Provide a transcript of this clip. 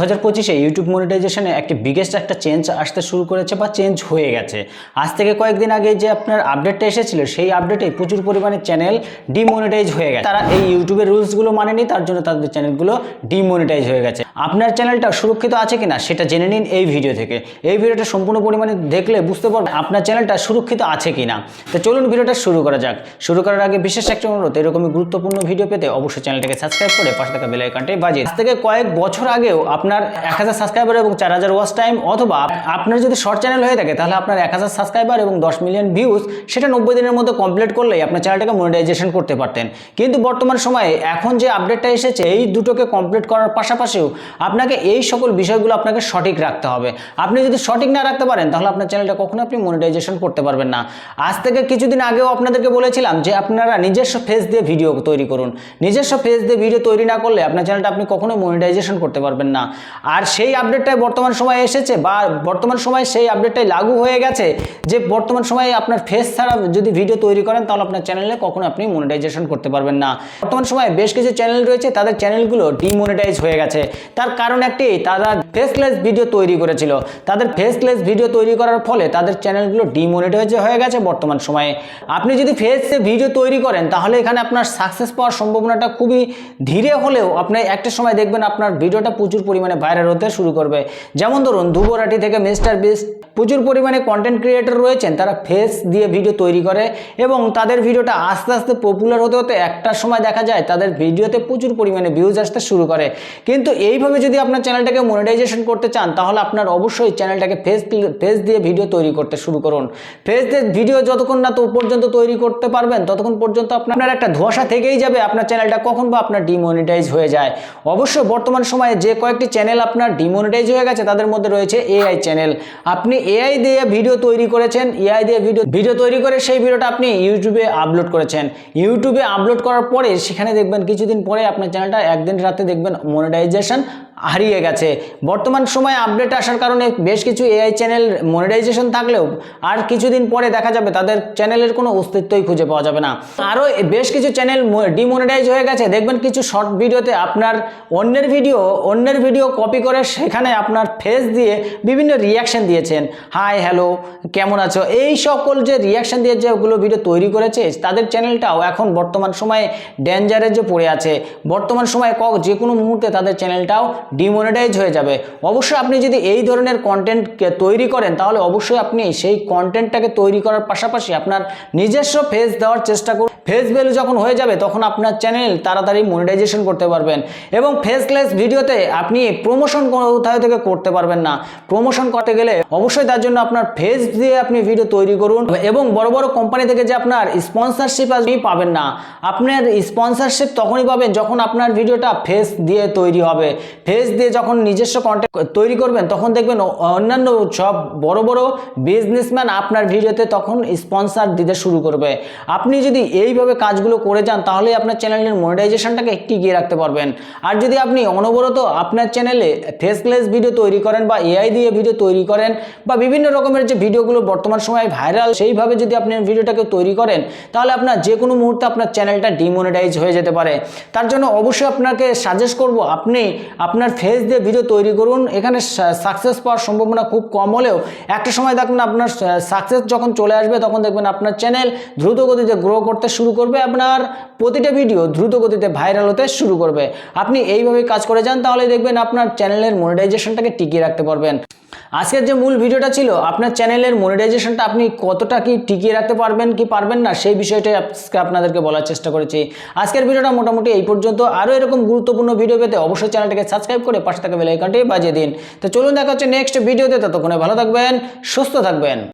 হাজার পঁচিশে ইউটিউব মনিটাইজেশনে একটি বিগেস্ট একটা চেঞ্জ আসতে শুরু করেছে বা চেঞ্জ হয়ে গেছে। আজ থেকে কয়েকদিন আগে যে আপনার আপডেটটা এসেছিল, সেই আপডেটে প্রচুর পরিমাণে চ্যানেল ডিমনিটাইজ হয়ে গেছে। তারা এই ইউটিউবের রুলসগুলো মানেনি, তার জন্য তাদের চ্যানেলগুলো ডিমনিটাইজ হয়ে গেছে। আপনার চ্যানেলটা সুরক্ষিত আছে কিনা, সেটা জেনে নিন এই ভিডিও থেকে। এই ভিডিওটা সম্পূর্ণ পরিমাণে দেখলে বুঝতে পারবেন আপনার চ্যানেলটা সুরক্ষিত আছে কিনা। তো চলুন ভিডিওটা শুরু করা যাক। শুরু করার আগে বিশেষ একটা অনুরোধ, এরকমই গুরুত্বপূর্ণ ভিডিও পেতে অবশ্যই চ্যানেলটাকে সাবস্ক্রাইব করে পাশে থাকা বেল আইকনটাই বাজিয়ে আজ থেকে কয়েক বছর আগেও আপনার এক হাজার সাবস্ক্রাইবার এবং চার হাজার ওয়াচ টাইম অথবা আপনার যদি শর্ট চ্যানেল হয়ে থাকে, তাহলে আপনার এক হাজার সাবস্ক্রাইবার এবং দশ মিলিয়ন ভিউজ সেটা নব্বই দিনের মধ্যে কমপ্লিট করলেই আপনার চ্যানেলটাকে মনিটাইজেশন করতে পারতেন। কিন্তু বর্তমান সময়ে এখন যে আপডেটটা এসেছে, এই দুটোকে কমপ্লিট করার পাশাপাশিও আপনাকে এই সকল বিষয়গুলো আপনাকে সঠিক রাখতে হবে। আপনি যদি সঠিক না রাখতে পারেন, তাহলে আপনার চ্যানেলটা কখনো আপনি মনিটাইজেশন করতে পারবেন না। আজ থেকে কিছুদিন আগেও আপনাদেরকে বলেছিলাম যে আপনারা নিজস্ব ফেস দিয়ে ভিডিও তৈরি করুন। নিজস্ব ফেস দিয়ে ভিডিও তৈরি না করলে আপনার চ্যানেলটা আপনি কখনোই মনিটাইজেশন করতে পারবেন না। আর সেই আপডেটটাই বর্তমান সময়ে এসেছে বা বর্তমান সময়ে সেই আপডেটটাই লাগু হয়ে গেছে যে বর্তমান সময়ে আপনার ফেস ছাড়া যদি ভিডিও তৈরি করেন, তাহলে আপনার চ্যানেলে কখনো আপনি মনিটাইজেশন করতে পারবেন না। বর্তমান সময়ে বেশ কিছু চ্যানেল রয়েছে, তাদের চ্যানেলগুলো ডিমনিটাইজ হয়ে গেছে। তার কারণ একটি, তারা ফেসলেস ভিডিও তৈরি করেছিল। তাদের ফেসলেস ভিডিও তৈরি করার ফলে তাদের চ্যানেলগুলো ডিমনিটাইজ হয়ে গেছে বর্তমান সময়ে। আপনি যদি ফেসে ভিডিও তৈরি করেন, তাহলে এখানে আপনার সাকসেস পাওয়ার সম্ভাবনাটা খুবই ধীরে হলেও আপনি একটা সময় দেখবেন আপনার ভিডিওটা প্রচুর পরিমাণে ভাইরাল হতে শুরু করবে। যেমন ধরুন, ধুবরাটি থেকে মিস্টার বিস্ট প্রচুর পরিমাণে কন্টেন্ট ক্রিয়েটর রয়েছেন, তারা ফেস দিয়ে ভিডিও তৈরি করে এবং তাদের ভিডিওটা আস্তে আস্তে পপুলার হতে হতে একটা সময় দেখা যায়, তাদের ভিডিওতে প্রচুর পরিমাণে ভিউজ আসতে শুরু করে। কিন্তু এইভাবে যদি আপনার চ্যানেলটাকে মনিটাইজেশন করতে চান, তাহলে আপনার অবশ্যই চ্যানেলটাকে ফেস ফেস দিয়ে ভিডিও তৈরি করতে শুরু করুন। ফেস দিয়ে ভিডিও যতক্ষণ না তো পর্যন্ত তৈরি করতে পারবেন, ততক্ষণ পর্যন্ত আপনার একটা ধোঁয়াশা থেকেই যাবে, আপনার চ্যানেলটা কখন বা আপনার ডিমনিটাইজ হয়ে যায়। অবশ্যই বর্তমান সময়ে যে কয়েকটি চ্যানেল আপনার ডিমনিটাইজ হয়ে গেছে, তাদের মধ্যে রয়েছে এআই চ্যানেল আপনি এআই দিয়ে ভিডিও তৈরি করেছেন এআই দিয়ে ভিডিও ভিডিও তৈরি করে সেই ভিডিওটা আপনি ইউটিউবে আপলোড করেছেন। ইউটিউবে আপলোড করার পরে সেখানে দেখবেন কিছুদিন পরে আপনার চ্যানেলটা একদিন রাতে দেখবেন মনিটাইজেশন হারিয়ে গেছে। বর্তমান সময়ে আপডেট আসার কারণে বেশ কিছু এআই চ্যানেল মনিটাইজেশন থাকলেও আর কিছুদিন পরে দেখা যাবে তাদের চ্যানেলের কোনো অস্তিত্বই খুঁজে পাওয়া যাবে না। আরও বেশ কিছু চ্যানেল ডিমনিটাইজ হয়ে গেছে। দেখবেন কিছু শর্ট ভিডিওতে আপনার অন্যের ভিডিও অন্যের ভিডিও কপি করে সেখানে আপনার ফেস দিয়ে বিভিন্ন রিয়াকশন দিয়েছেন। হাই হ্যালো কেমন আছো? এই সকল যে রিয়াকশন দিয়ে যেগুলো ভিডিও তৈরি করেছে, তাদের চ্যানেলটাও এখন বর্তমান সময়ে ডেঞ্জারে যে পড়ে আছে। বর্তমান সময়ে ক যে কোনো মুহূর্তে তাদের চ্যানেলটাও ডিমনিটাইজ হয়ে যাবে। অবশ্যই আপনি যদি এই ধরনের কন্টেন্ট তৈরি করেন, তাহলে অবশ্যই আপনি সেই কন্টেন্টটাকে তৈরি করার পাশাপাশি আপনার নিজস্ব ফেস দেওয়ার চেষ্টা করুন। ফেস ভ্যালু যখন হয়ে যাবে, তখন আপনার চ্যানেল তাড়াতাড়ি মনিটাইজেশন করতে পারবেন। এবং ফেসলেস ভিডিওতে আপনি প্রমোশন কোথাও থেকে করতে পারবেন না। প্রমোশন করতে গেলে অবশ্যই তার জন্য আপনার ফেস দিয়ে আপনি ভিডিও তৈরি করুন এবং বড় বড় কোম্পানি থেকে যে আপনার স্পন্সরশিপ আপনি পাবেন না। আপনার স্পন্সরশিপ তখনই পাবেন যখন আপনার ভিডিওটা ফেস দিয়ে তৈরি হবে। ফেস দিয়ে যখন নিজস্ব কন্টেন্ট তৈরি করবেন, তখন দেখবেন অন্যান্য সব বড় বড় বিজনেসম্যান আপনার ভিডিওতে তখন স্পন্সর দিতে শুরু করবে। আপনি যদি এইভাবে কাজগুলো করে যান তাহলে আপনার চ্যানেলের মনিটাইজেশনটাকে গিয়ে রাখতে পারবেন। আর যদি আপনি অনবরত আপনার চ্যানেলে ফেসলেস ভিডিও তৈরি করেন বা এআই দিয়ে ভিডিও তৈরি করেন বা বিভিন্ন রকমের যে ভিডিওগুলো বর্তমান সময়ে ভাইরাল সেইভাবে যদি আপনি ভিডিওটাকে তৈরি করেন, তাহলে আপনার যে কোনো মুহূর্তে আপনার চ্যানেলটা ডিমনিটাইজ হয়ে যেতে পারে। তার জন্য অবশ্যই আপনাকে সাজেস্ট করব, আপনি আপনার ফেস দিয়ে ভিডিও তৈরি করুন। এখানে সাকসেস পাওয়ার সম্ভাবনা খুব কম হলেও একটা সময় দেখবেন আপনার সাকসেস যখন চলে আসবে, তখন দেখবেন আপনার চ্যানেল দ্রুত গতিতে গ্রো করতে শুরু করবে। আপনার প্রতিটা ভিডিও দ্রুত গতিতে ভাইরাল হতে শুরু করবে। আপনি এইভাবে কাজ করে যান, তাহলে দেখবেন আপনার চ্যানেলের মনিটাইজেশনটাকে টিকিয়ে রাখতে পারবেন। আজকের যে মূল ভিডিওটা ছিল, আপনার চ্যানেলের মনিটাইজেশনটা আপনি কতটা কি টিকিয়ে রাখতে পারবেন কি পারবেন না, সেই বিষয়টাই আজকে আপনাদেরকে বলার চেষ্টা করেছি। আজকের ভিডিওটা মোটামুটি এই পর্যন্ত। আরও এরকম গুরুত্বপূর্ণ ভিডিও পেতে অবশ্যই চ্যানেলটাকে সাবস্ক্রাইব করে পাশে থাকা বেল আইকনটি বাজিয়ে দিন। তো চলুন দেখা হচ্ছে নেক্সট ভিডিওতে। ততক্ষণে ভালো থাকবেন, সুস্থ থাকবেন।